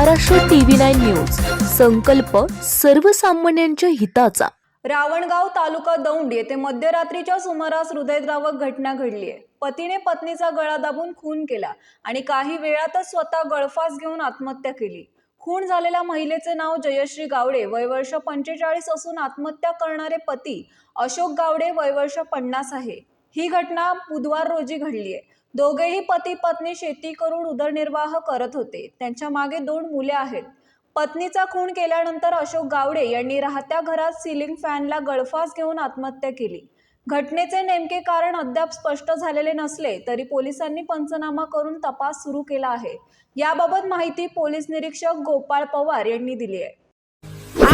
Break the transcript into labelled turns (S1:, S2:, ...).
S1: Maharashtra TV nine news. संकल्प सर्वसामान्यांच्या हिताचा.
S2: रावणगाव तालुका दौंड येथे मध्यरात्रीच्या सुमारास हृदयद्रावक घटना घडली आहे. पतीने पत्नीचा गळा दाबून खून केला आणि काही वेळातच स्वतः गळफास घेऊन आत्महत्या केली. खून झालेल्या महिलेचे नाव जयश्री गावडे वय वर्ष पंचेचाळीस असून आत्महत्या करणारे पती अशोक गावडे वय वर्ष पन्नास आहे. ही घटना बुधवार रोजी घडली आहे. दोघेही पती पत्नी शेती करून उदरनिर्वाह करत होते. त्यांच्या मागे दोन मुले आहेत. पत्नीचा खून केल्यानंतर अशोक गावडे यांनी राहत्या घरात सिलिंग फॅनला गळफास घेऊन आत्महत्या केली. घटनेचे नेमके कारण अद्याप स्पष्ट झालेले नसले तरी पोलिसांनी पंचनामा करून तपास सुरू केला आहे. याबाबत माहिती पोलीस निरीक्षक गोपाळ पवार यांनी दिली आहे.